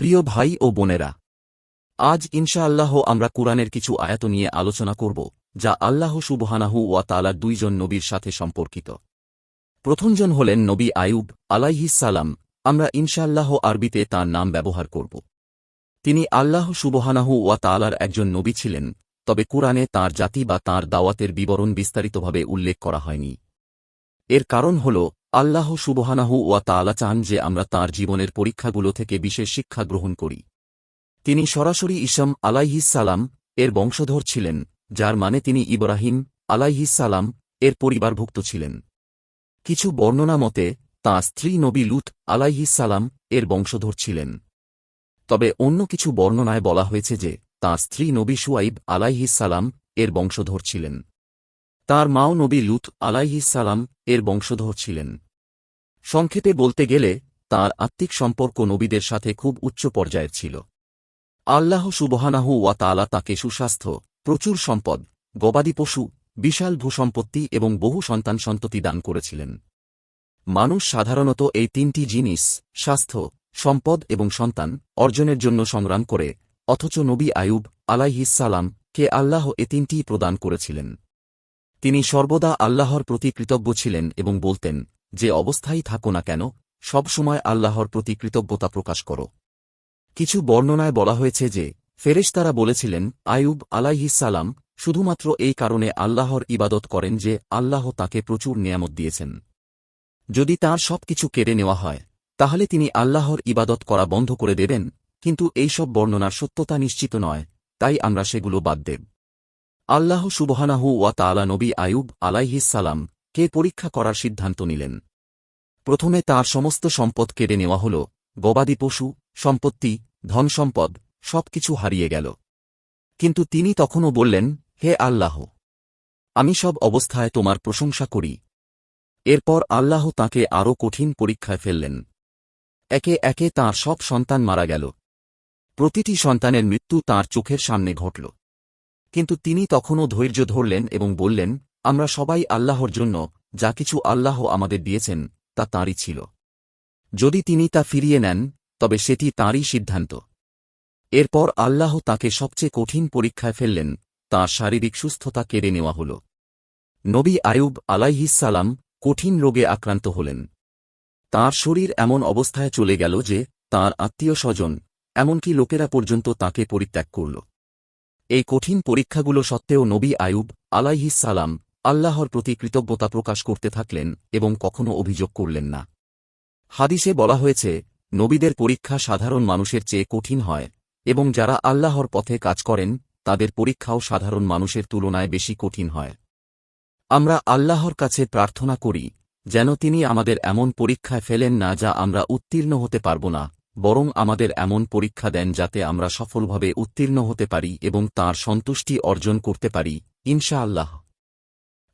প্রিয় ভাই ও বোনেরা, আজ ইনশাআল্লাহ আমরা কুরআনের কিছু আয়াত নিয়ে আলোচনা করব, যা আল্লাহ সুবহানাহু ওয়া তাআলার দুইজন নবীর সাথে সম্পর্কিত। প্রথমজন হলেন নবী আয়ুব সালাম। আমরা ইনশাআল্লাহ আরবিতে তার নাম ব্যবহার করব। তিনি আল্লাহ সুবহানাহু ওয়া তাআলার একজন নবী ছিলেন, তবে কুরআনে তার জাতি বা তার দাওয়াতের বিবরণ বিস্তারিতভাবে উল্লেখ করা হয়নি। এর কারণ হল আল্লাহ সুবহানাহু ওয়া তাআলা চান যে আমরা তার জীবনের পরীক্ষাগুলো থেকে বিশেষ শিক্ষা গ্রহণ করি। তিনি সরাসরি ইসম আলাইহিসালাম এর বংশধর ছিলেন, যার মানে তিনি ইব্রাহিম আলাইহিসালাম এর পরিবারভুক্ত ছিলেন। কিছু বর্ণনা মতে, তাঁর স্ত্রী নবী লুত আলাইহিসালাম এর বংশধর ছিলেন। তবে অন্য কিছু বর্ণনায় বলা হয়েছে যে, তাঁর স্ত্রী নবী সুয়াইব আলাইহিসালাম এর বংশধর ছিলেন। তার মাও নবী লুত আলাইহিসালাম এর বংশধর ছিলেন। সংক্ষেপে বলতে গেলে, তার আত্মিক সম্পর্ক নবীদের সাথে খুব উচ্চ পর্যায়ের ছিল। আল্লাহ সুবহানাহু ওয়া তাআলা তাকে সুস্বাস্থ্য, প্রচুর সম্পদ, গবাদি পশু, বিশাল ভূসম্পত্তি এবং বহু সন্তান সন্ততি দান করেছিলেন। মানুষ সাধারণত এই তিনটি জিনিস, স্বাস্থ্য, সম্পদ এবং সন্তান, অর্জনের জন্য সংগ্রাম করে, অথচ নবী আয়ুব আলাইহিসালাম কে আল্লাহ এ তিনটিই প্রদান করেছিলেন। তিনি সর্বদা আল্লাহর প্রতি কৃতজ্ঞ ছিলেন এবং বলতেন, যে অবস্থায় থাকো না কেন সবসময় আল্লাহর প্রতি কৃতজ্ঞতা প্রকাশ করো। কিছু বর্ণনায় বলা হয়েছে যে, ফেরেশতারা বলেছিলেন, আয়ুব আলাইহিসালাম শুধুমাত্র এই কারণে আল্লাহর ইবাদত করেন যে আল্লাহ তাকে প্রচুর নিয়ামত দিয়েছেন। যদি তার সব কিছু কেড়ে নেওয়া হয়, তাহলে তিনি আল্লাহর ইবাদত করা বন্ধ করে দেবেন, কিন্তু এইসব বর্ণনার সত্যতা নিশ্চিত নয়, তাই আমরা সেগুলো বাদ দেব। আল্লাহ সুবহানাহু ওয়া তাআলা নবী আয়ুব আলাইহিসালাম কে পরীক্ষা করার সিদ্ধান্ত নিলেন। প্রথমে তার সমস্ত সম্পদ কেড়ে নেওয়া হল, গবাদি পশু, সম্পত্তি ধনসম্পদ সবকিছু হারিয়ে গেল। কিন্তু তিনি তখনও বললেন, হে আল্লাহ, আমি সব অবস্থায় তোমার প্রশংসা করি। এরপর আল্লাহ তাকে আরও কঠিন পরীক্ষায় ফেললেন। একে একে তার সব সন্তান মারা গেল। প্রতিটি সন্তানের মৃত্যু তার চোখের সামনে ঘটল। কিন্তু তিনি তখনও ধৈর্য ধরলেন এবং বললেন, আমরা সবাই আল্লাহর জন্য যা কিছু আল্লাহ আমাদের দিয়েছেন, তা তাঁরই ছিল। যদি তিনি তা ফিরিয়ে নেন, তবে সেটি তাঁরই সিদ্ধান্ত। এরপর আল্লাহ তাকে সবচেয়ে কঠিন পরীক্ষায় ফেললেন, তাঁর শারীরিক সুস্থতা কেড়ে নেওয়া হল। নবী আয়ুব আলাইহিসালাম কঠিন রোগে আক্রান্ত হলেন। তার শরীর এমন অবস্থায় চলে গেল যে, তার আত্মীয় স্বজন, এমনকি লোকেরা পর্যন্ত তাকে পরিত্যাগ করল। এই কঠিন পরীক্ষাগুলো সত্ত্বেও নবী আয়ুব আলাইহিসালাম আল্লাহর প্রতি কৃতজ্ঞতা প্রকাশ করতে থাকলেন এবং কখনও অভিযোগ করলেন না। হাদিসে বলা হয়েছে, নবীদের পরীক্ষা সাধারণ মানুষের চেয়ে কঠিন হয় এবং যারা আল্লাহর পথে কাজ করেন, তাদের পরীক্ষাও সাধারণ মানুষের তুলনায় বেশি কঠিন হয়। আমরা আল্লাহর কাছে প্রার্থনা করি, যেন তিনি আমাদের এমন পরীক্ষায় ফেলেন না যা আমরা উত্তীর্ণ হতে পারব না। বরং আমাদের এমন পরীক্ষা দেন যাতে আমরা সফলভাবে উত্তীর্ণ হতে পারি এবং তার সন্তুষ্টি অর্জন করতে পারি ইনশা আল্লাহ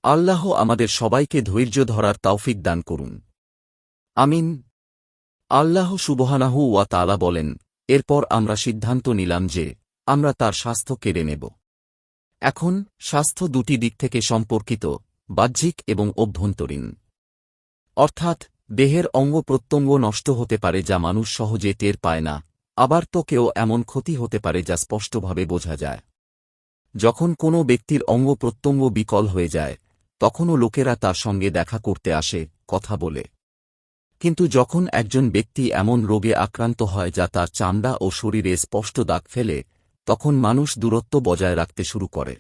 আল্লাহ আমাদের সবাইকে ধৈর্য ধরার তাওফিক দান করুন। আমিন। আল্লাহ সুবহানাহু ওয়া তালা বলেন, এরপর আমরা সিদ্ধান্ত নিলাম যে, আমরা তার স্বাস্থ্য কেড়ে নেব। এখন, স্বাস্থ্য দুটি দিক থেকে সম্পর্কিত, বাহ্যিক এবং অভ্যন্তরীণ। অর্থাৎ দেহের অঙ্গ প্রত্যঙ্গ নষ্ট হতে পারে যা মানুষ সহজে টের পায় না, আবার তোকেও এমন ক্ষতি হতে পারে যা স্পষ্টভাবে বোঝা যায়। যখন কোনো ব্যক্তির অঙ্গ প্রত্যঙ্গ বিকল হয়ে যায়, তখনও লোকেরা তার সঙ্গে দেখা করতে আসে, কথা বলে। কিন্তু যখন একজন ব্যক্তি এমন রোগে আক্রান্ত হয় যা তার চামড়া ও শরীরে স্পষ্ট দাগ ফেলে, তখন মানুষ দূরত্ব বজায় রাখতে শুরু করে।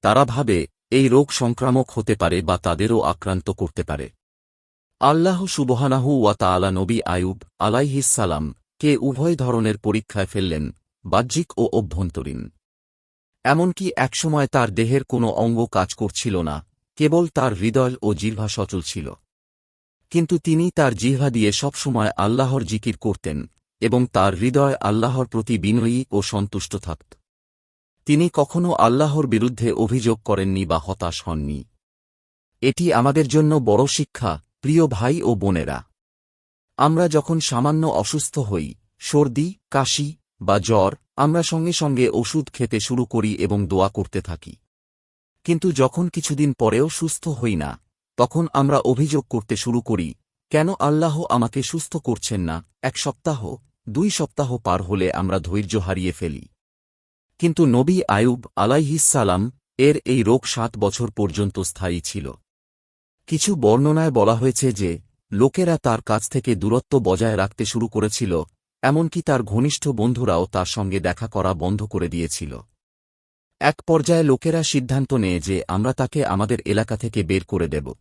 তারা ভাবে, এই রোগ সংক্রামক হতে পারে বা তাদেরও আক্রান্ত করতে পারে। আল্লাহ সুবহানাহু ওয়া তাআলা নবী আয়ুব আলাইহিসালাম কে উভয় ধরনের পরীক্ষায় ফেললেন, বাহ্যিক ও অভ্যন্তরীণ। এমনকি একসময় তার দেহের কোনো অঙ্গ কাজ করছিল না, কেবল তার হৃদয় ও জিহ্বা সচল ছিল। কিন্তু তিনি তার জিহ্বা দিয়ে সবসময় আল্লাহর জিকির করতেন এবং তার হৃদয় আল্লাহর প্রতি বিনয়ী ও সন্তুষ্ট থাকত। তিনি কখনও আল্লাহর বিরুদ্ধে অভিযোগ করেননি বা হতাশ হননি। এটি আমাদের জন্য বড় শিক্ষা প্রিয় ভাই ও বোনেরা, আমরা যখন সামান্য অসুস্থ হই, সর্দি, কাশি বা জ্বর, আমরা সঙ্গে সঙ্গে ওষুধ খেতে শুরু করি এবং দোয়া করতে থাকি। কিন্তু যখন কিছুদিন পরেও সুস্থ হই না, তখন আমরা অভিযোগ করতে শুরু করি, কেন আল্লাহ আমাকে সুস্থ করছেন না? এক সপ্তাহ, দুই সপ্তাহ পার হলে আমরা ধৈর্য হারিয়ে ফেলি। কিন্তু নবী আয়ুব আলাইহিসালাম এর এই রোগ সাত বছর পর্যন্ত স্থায়ী ছিল। কিছু বর্ণনায় বলা হয়েছে যে, লোকেরা তার কাছ থেকে দূরত্ব বজায় রাখতে শুরু করেছিল, এমনকি তার ঘনিষ্ঠ বন্ধুরাও তার সঙ্গে দেখা করা বন্ধ করে দিয়েছিল। এক পর্যায়ে লোকেরা সিদ্ধান্ত নেয় যে, আমরা তাকে আমাদের এলাকা থেকে বের করে দেব।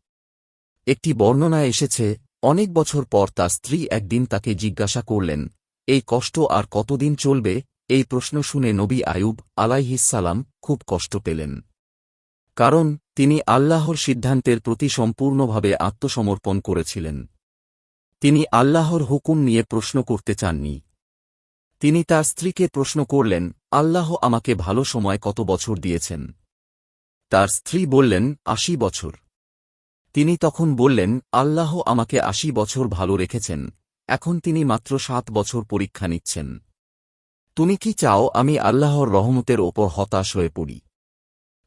একটি বর্ণনায় এসেছে, অনেক বছর পর তার স্ত্রী একদিন তাকে জিজ্ঞাসা করলেন, এই কষ্ট আর কতদিন চলবে? এই প্রশ্ন শুনে নবী আয়ুব আলাইহিসালাম খুব কষ্ট পেলেন। কারণ, তিনি আল্লাহর সিদ্ধান্তের প্রতি সম্পূর্ণভাবে আত্মসমর্পণ করেছিলেন। তিনি আল্লাহর হুকুম নিয়ে প্রশ্ন করতে চাননি। তিনি তার স্ত্রীকে প্রশ্ন করলেন, আল্লাহ আমাকে ভালো সময় কত বছর দিয়েছেন? তার স্ত্রী বললেন, আশি বছর। তিনি তখন বললেন, আল্লাহ আমাকে আশি বছর ভালো রেখেছেন। এখন তিনি মাত্র সাত বছর পরীক্ষা নিচ্ছেন। তুমি কি চাও আমি আল্লাহর রহমতের ওপর হতাশ হয়ে পড়ি?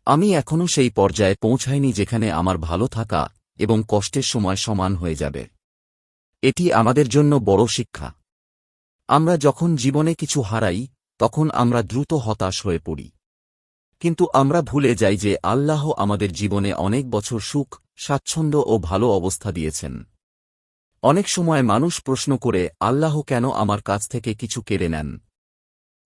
আমি এখনও সেই পর্যায়ে পৌঁছাইনি যেখানে আমার ভালো থাকা এবং কষ্টের সময় সমান হয়ে যাবে। এটি আমাদের জন্য বড় শিক্ষা। আমরা যখন জীবনে কিছু হারাই, তখন আমরা দ্রুত হতাশ হয়ে পড়ি। কিন্তু আমরা ভুলে যাই যে আল্লাহ আমাদের জীবনে অনেক বছর সুখ, স্বাচ্ছন্দ্য ও ভালো অবস্থা দিয়েছেন। অনেক সময় মানুষ প্রশ্ন করে, আল্লাহ কেন আমার কাছ থেকে কিছু কেড়ে নেন?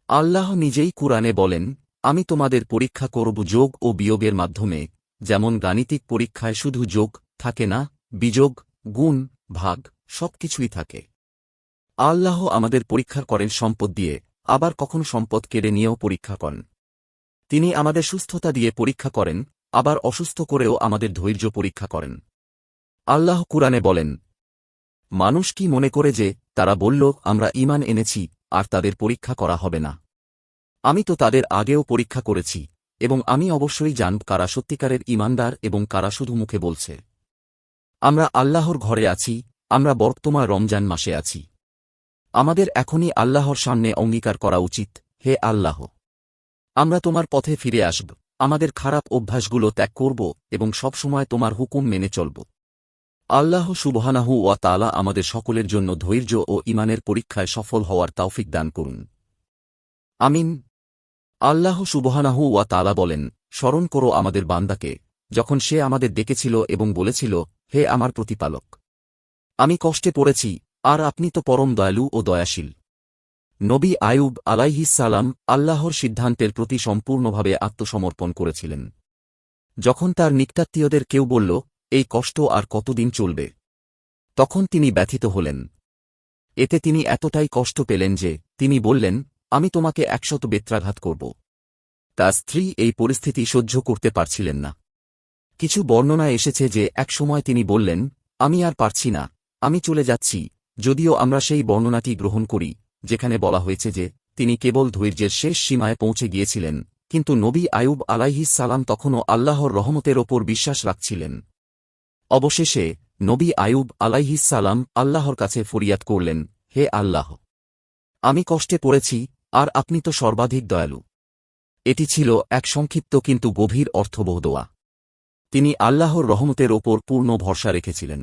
আল্লাহ নিজেই কুরআনে বলেন আমি তোমাদের পরীক্ষা করব যোগ ও বিয়োগের মাধ্যমে, যেমন গাণিতিক পরীক্ষায় শুধু যোগ থাকে না, বিযোগ, গুণ, ভাগ, সবকিছুই থাকে। আল্লাহ আমাদের পরীক্ষা করেন সম্পদ দিয়ে, আবার কখন সম্পদ কেড়ে নিয়েও পরীক্ষা করেন। তিনি আমাদের সুস্থতা দিয়ে পরীক্ষা করেন, আবার অসুস্থ করেও আমাদের ধৈর্য পরীক্ষা করেন। আল্লাহ কুরআনে বলেন, মানুষ কি মনে করে যে, তারা বলল, আমরা ঈমান এনেছি, আর তাদের পরীক্ষা করা হবে না। আমি তো তাদের আগেও পরীক্ষা করেছি, এবং আমি অবশ্যই জান কারা সত্যিকারের ইমানদার এবং কারা শুধু মুখে বলছে। আমরা আল্লাহর ঘরে আছি, আমরা বর্তমান রমজান মাসে আছি। আমাদের এখনই আল্লাহর সামনে অঙ্গীকার করা উচিত, হে আল্লাহ! আমরা তোমার পথে ফিরে আসব, আমাদের খারাপ অভ্যাসগুলো ত্যাগ করব এবং সবসময় তোমার হুকুম মেনে চলব। আল্লাহ সুবহানাহু ওয়া তালা আমাদের সকলের জন্য ধৈর্য ও ইমানের পরীক্ষায় সফল হওয়ার তাওফিক দান করুন। আমিন। আল্লাহ সুবহানাহু ওয়া তালা বলেন, স্মরণ করো আমাদের বান্দাকে, যখন সে আমাদের ডেকেছিল এবং বলেছিল, হে আমার প্রতিপালক, আমি কষ্টে পড়েছি, আর আপনি তো পরম দয়ালু ও দয়াশীল। নবী আয়ুব আলাইহিসালাম আল্লাহর সিদ্ধান্তের প্রতি সম্পূর্ণভাবে আত্মসমর্পণ করেছিলেন। যখন তার নিকটাত্মীয়দের কেউ বলল, এই কষ্ট আর কতদিন চলবে? তখন তিনি ব্যথিত হলেন। এতে তিনি এতটাই কষ্ট পেলেন যে, তিনি বললেন আমি তোমাকে একশত বেত্রাঘাত করব। তার স্ত্রী এই পরিস্থিতি সহ্য করতে পারছিলেন না। কিছু বর্ণনা এসেছে যে একসময় তিনি বললেন, আমি আর পারছি না, আমি চলে যাচ্ছি, যদিও আমরা সেই বর্ণনাটি গ্রহণ করি, যেখানে বলা হয়েছে যে তিনি কেবল ধৈর্যের শেষ সীমায় পৌঁছে গিয়েছিলেন, কিন্তু নবী আয়ুব আলাইহিস সালাম তখনও আল্লাহর রহমতের ওপর বিশ্বাস রাখছিলেন। অবশেষে নবী আয়ুব আলাইহিস সালাম আল্লাহর কাছে ফরিয়াদ করলেন, হে আল্লাহ, আমি কষ্টে পড়েছি আর আপনি তো সর্বাধিক দয়ালু। এটি ছিল এক সংক্ষিপ্ত কিন্তু গভীর অর্থবহ দোয়া তিনি আল্লাহর রহমতের ওপর পূর্ণ ভরসা রেখেছিলেন।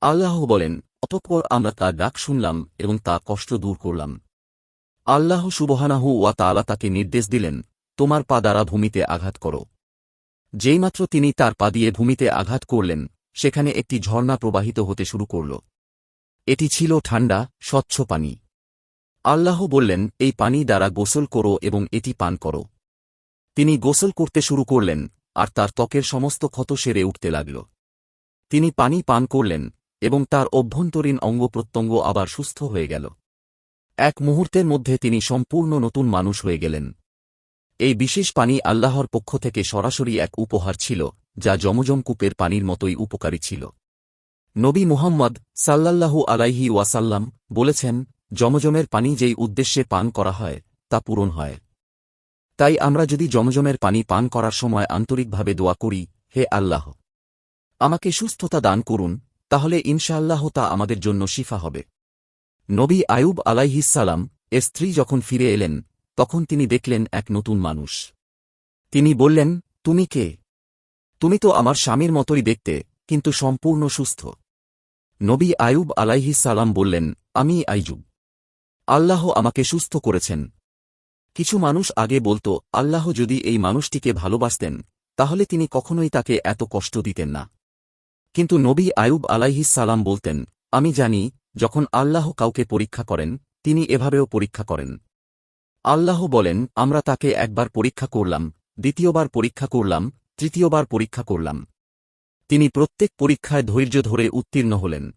আল্লাহ বলেন, অতঃপর আমরা তার ডাক শুনলাম এবং তা কষ্ট দূর করলাম। আল্লাহ সুবহানাহু ওয়া তাআলা তাকে নির্দেশ দিলেন, তোমার পা দ্বারা ভূমিতে আঘাত করো। যেইমাত্র তিনি তার পা দিয়ে ভূমিতে আঘাত করলেন, সেখানে একটি ঝর্ণা প্রবাহিত হতে শুরু করল। এটি ছিল ঠান্ডা, স্বচ্ছ পানি। আল্লাহ বললেন, এই পানি দ্বারা গোসল করো এবং এটি পান করো। তিনি গোসল করতে শুরু করলেন, আর তার ত্বকের সমস্ত ক্ষত সেরে উঠতে লাগল। তিনি পানি পান করলেন, এবং তার অভ্যন্তরীণ অঙ্গপ্রত্যঙ্গ আবার সুস্থ হয়ে গেল। এক মুহূর্তের মধ্যে তিনি সম্পূর্ণ নতুন মানুষ হয়ে গেলেন। এই বিশেষ পানি আল্লাহর পক্ষ থেকে সরাসরি এক উপহার ছিল, যা জমজম কূপের পানির মতোই উপকারী ছিল। নবী মুহাম্মদ সাল্লাল্লাহু আলাইহি ওয়াসাল্লাম বলেছেন জমজমের পানি যেই উদ্দেশ্যে পান করা হয়, তা পূরণ হয়। তাই আমরা যদি জমজমের পানি পান করার সময় আন্তরিকভাবে দোয়া করি, হে আল্লাহ! আমাকে সুস্থতা দান করুন, তাহলে ইনশাআল্লাহ তা আমাদের জন্য শিফা হবে। নবী আয়ুব আলাইহিসালাম এর স্ত্রী যখন ফিরে এলেন, তখন তিনি দেখলেন এক নতুন মানুষ। তিনি বললেন, তুমি কে? তুমি তো আমার স্বামীর মতোই দেখতে, কিন্তু সম্পূর্ণ সুস্থ। নবী আয়ুব আলাইহিসালাম বললেন, আমি আইজুব আল্লাহ আমাকে সুস্থ করেছেন। কিছু মানুষ আগে বলতো, আল্লাহ যদি এই মানুষটিকে ভালোবাসতেন, তাহলে তিনি কখনোই তাকে এত কষ্ট দিতেন না। কিন্তু নবী আয়ুব আলাইহিস সালাম বলতেন, আমি জানি, যখন আল্লাহ কাউকে পরীক্ষা করেন, তিনি এভাবেও পরীক্ষা করেন। আল্লাহ বলেন, আমরা তাকে একবার পরীক্ষা করলাম, দ্বিতীয়বার পরীক্ষা করলাম, তৃতীয়বার পরীক্ষা করলাম। তিনি প্রত্যেক পরীক্ষায় ধৈর্য ধরে উত্তীর্ণ হলেন।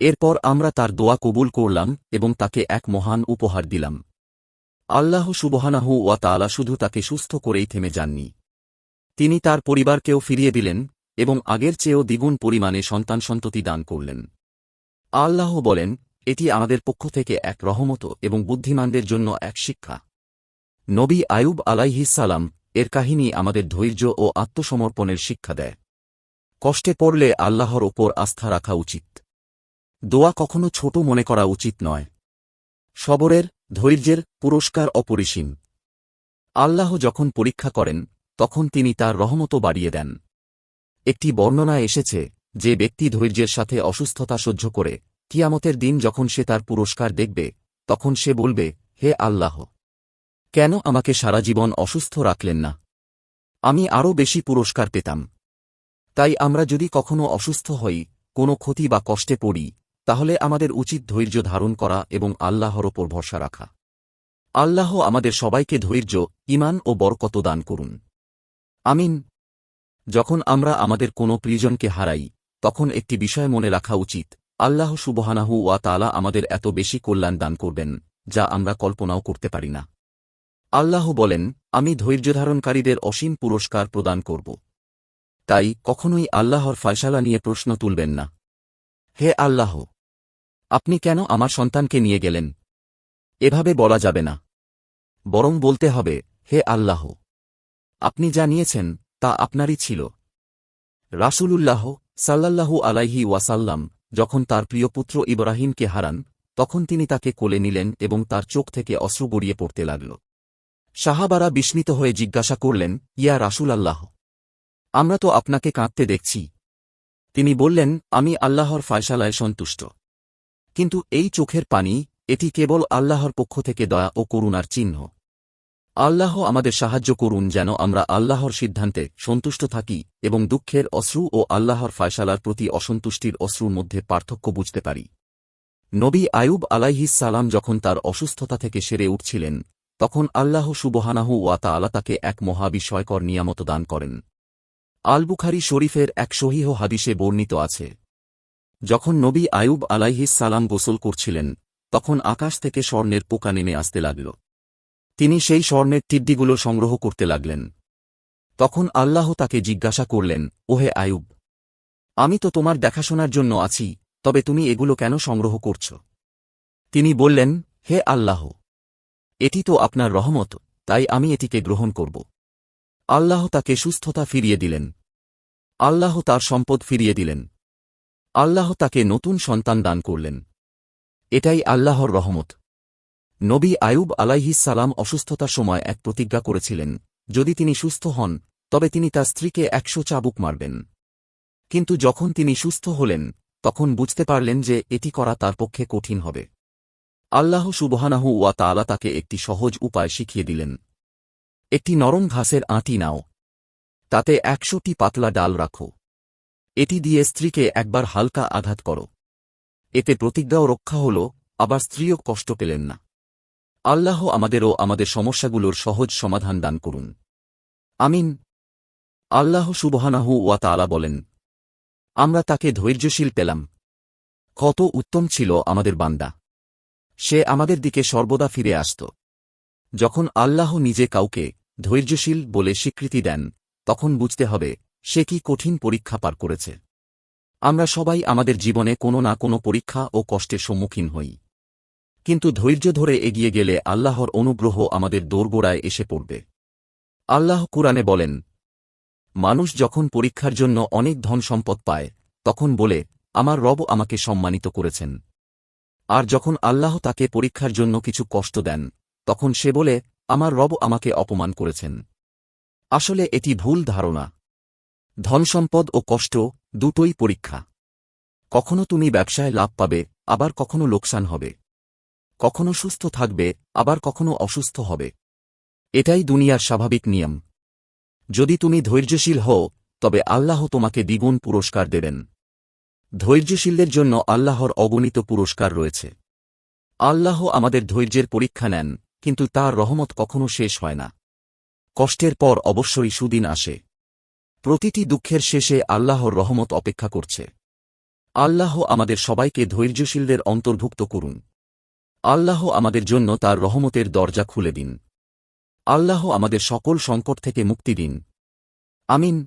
এরপর আমরা তার দোয়া কবুল করলাম এবং তাকে এক মহান উপহার দিলাম। আল্লাহ সুবহানাহু ওয়া তাআলা শুধু তাকে সুস্থ করেই থেমে যাননি। তিনি তার পরিবারকেও ফিরিয়ে দিলেন এবং আগের চেয়েও দ্বিগুণ পরিমাণে সন্তান সন্ততি দান করলেন। আল্লাহ বলেন, এটি আমাদের পক্ষ থেকে এক রহমত এবং বুদ্ধিমানদের জন্য এক শিক্ষা। নবী আয়ুব আলাইহিসালাম এর কাহিনী আমাদের ধৈর্য ও আত্মসমর্পণের শিক্ষা দেয়। কষ্টে পড়লে আল্লাহর ওপর আস্থা রাখা উচিত। দোয়া কখনো ছোট মনে করা উচিত নয়। সবরের, ধৈর্যের পুরস্কার অপরিসীম। আল্লাহ যখন পরীক্ষা করেন, তখন তিনি তার রহমত বাড়িয়ে দেন। একটি বর্ণনায় এসেছে যে ব্যক্তি ধৈর্যের সাথে অসুস্থতা সহ্য করে, কিয়ামতের দিন যখন সে তার পুরস্কার দেখবে, তখন সে বলবে, হে আল্লাহ! কেন আমাকে সারা জীবন অসুস্থ রাখলেন না? আমি আরও বেশি পুরস্কার পেতাম। তাই আমরা যদি কখনো অসুস্থ হই, কোনো ক্ষতি বা কষ্টে পড়ি তাহলে আমাদের উচিত ধৈর্য ধারণ করা এবং আল্লাহর ওপর ভরসা রাখা। আল্লাহ আমাদের সবাইকে ধৈর্য ইমান ও বরকত দান করুন। আমিন। যখন আমরা আমাদের কোনো প্রিয়জনকে হারাই, তখন একটি বিষয় মনে রাখা উচিত, আল্লাহ সুবহানাহু ওয়া তালা আমাদের এত বেশি কল্যাণ দান করবেন, যা আমরা কল্পনাও করতে পারি না। আল্লাহ বলেন, আমি ধৈর্যধারণকারীদের অসীম পুরস্কার প্রদান করব। তাই কখনোই আল্লাহর ফয়সালা নিয়ে প্রশ্ন তুলবেন না। হে আল্লাহ! আপনি কেন আমার সন্তানকে নিয়ে গেলেন? এভাবে বলা যাবে না। বরং বলতে হবে, হে আল্লাহ! আপনি যা নিয়েছেন, তা আপনারই ছিল। রাসূলুল্লাহ সাল্লাল্লাহু আলাইহি ওয়াসাল্লাম যখন তার প্রিয় পুত্র ইব্রাহিমকে হারান, তখন তিনি তাকে কোলে নিলেন এবং তার চোখ থেকে অশ্রু গড়িয়ে পড়তে লাগল। সাহাবারা বিস্মিত হয়ে জিজ্ঞাসা করলেন, ইয়া রাসূল আল্লাহ আমরা তো আপনাকে কাঁদতে দেখছি। তিনি বললেন, আমি আল্লাহর ফায়সালায় সন্তুষ্ট। কিন্তু এই চোখের পানি, এটি কেবল আল্লাহর পক্ষ থেকে দয়া ও করুণার চিহ্ন। আল্লাহ আমাদের সাহায্য করুন যেন আমরা আল্লাহর সিদ্ধান্তে সন্তুষ্ট থাকি এবং দুঃখের অশ্রু ও আল্লাহর ফায়সালার প্রতি অসন্তুষ্টির অশ্রুর মধ্যে পার্থক্য বুঝতে পারি। নবী আয়ুব আলাইহিস সালাম যখন তার অসুস্থতা থেকে সেরে উঠছিলেন, তখন আল্লাহ সুবহানাহু ওয়া তাআলা তাকে এক মহাবিস্ময়কর নিয়ামত দান করেন। আল বুখারি শরীফের এক সহিহ হাদিসে বর্ণিত আছে যখন নবী আয়ুব আলাইহিস সালাম গোসল করছিলেন, তখন আকাশ থেকে স্বর্ণের পোকা নেমে আসতে লাগল। তিনি সেই স্বর্ণের টিড্ডিগুলো সংগ্রহ করতে লাগলেন। তখন আল্লাহ তাকে জিজ্ঞাসা করলেন, ওহে আয়ুব, আমি তো তোমার দেখাশোনার জন্য আছি, তবে তুমি এগুলো কেন সংগ্রহ করছ? তিনি বললেন, হে আল্লাহ, এটি তো আপনার রহমত, তাই আমি এটিকে গ্রহণ করব। আল্লাহ তাকে সুস্থতা ফিরিয়ে দিলেন। আল্লাহ তার সম্পদ ফিরিয়ে দিলেন। আল্লাহ তাকে নতুন সন্তান দান করলেন। এটাই আল্লাহর রহমত। নবী আয়ুব সালাম অসুস্থতার সময় এক প্রতিজ্ঞা করেছিলেন, যদি তিনি সুস্থ হন, তবে তিনি তার স্ত্রীকে একশো চাবুক মারবেন। কিন্তু যখন তিনি সুস্থ হলেন, তখন বুঝতে পারলেন যে এটি করা তার পক্ষে কঠিন হবে। আল্লাহ সুবহানাহু ওয়া তাআলা তাকে একটি সহজ উপায় শিখিয়ে দিলেন। একটি নরম ঘাসের আঁটি নাও। তাতে একশোটি পাতলা ডাল রাখো। এটি দিয়ে স্ত্রীকে একবার হালকা আঘাত করো। এতে প্রতিজ্ঞাও রক্ষা হল, আবার স্ত্রীও কষ্ট পেলেন না। আল্লাহ আমাদেরও আমাদের সমস্যাগুলোর সহজ সমাধান দান করুন। আমিন। আল্লাহ সুবহানাহু ওয়া তাআলা বলেন, আমরা তাকে ধৈর্যশীল পেলাম। কত উত্তম ছিল আমাদের বান্দা। সে আমাদের দিকে সর্বদা ফিরে আসত। যখন আল্লাহ নিজে কাউকে ধৈর্যশীল বলে স্বীকৃতি দেন, তখন বুঝতে হবে সে কি কঠিন পরীক্ষা পার করেছে? আমরা সবাই আমাদের জীবনে কোনো না কোনো পরীক্ষা ও কষ্টের সম্মুখীন হই। কিন্তু ধৈর্য ধরে এগিয়ে গেলে আল্লাহর অনুগ্রহ আমাদের দোরগোড়ায় এসে পড়বে। আল্লাহ কুরআনে বলেন, মানুষ যখন পরীক্ষার জন্য অনেক ধন সম্পদ পায়, তখন বলে, আমার রব আমাকে সম্মানিত করেছেন। আর যখন আল্লাহ তাকে পরীক্ষার জন্য কিছু কষ্ট দেন, তখন সে বলে, আমার রব আমাকে অপমান করেছেন। আসলে এটি ভুল ধারণা। ধনসম্পদ ও কষ্ট দুটোই পরীক্ষা। কখনো তুমি ব্যবসায় লাভ পাবে, আবার কখনো লোকসান হবে। কখনো সুস্থ থাকবে, আবার কখনো অসুস্থ হবে। এটাই দুনিয়ার স্বাভাবিক নিয়ম। যদি তুমি ধৈর্যশীল হও, তবে আল্লাহ তোমাকে দ্বিগুণ পুরস্কার দেবেন। ধৈর্যশীলদের জন্য আল্লাহর অগণিত পুরস্কার রয়েছে। আল্লাহ আমাদের ধৈর্যের পরীক্ষা নেন, কিন্তু তার রহমত কখনো শেষ হয় না। কষ্টের পর অবশ্যই সুদিন আসে। প্রতিটি দুঃখের শেষে আল্লাহর রহমত অপেক্ষা করছে। আল্লাহ আমাদের সবাইকে ধৈর্যশীলদের অন্তর্ভুক্ত করুন। আল্লাহ আমাদের জন্য তার রহমতের দরজা খুলে দিন। আল্লাহ আমাদের সকল সংকট থেকে মুক্তি দিন। আমিন।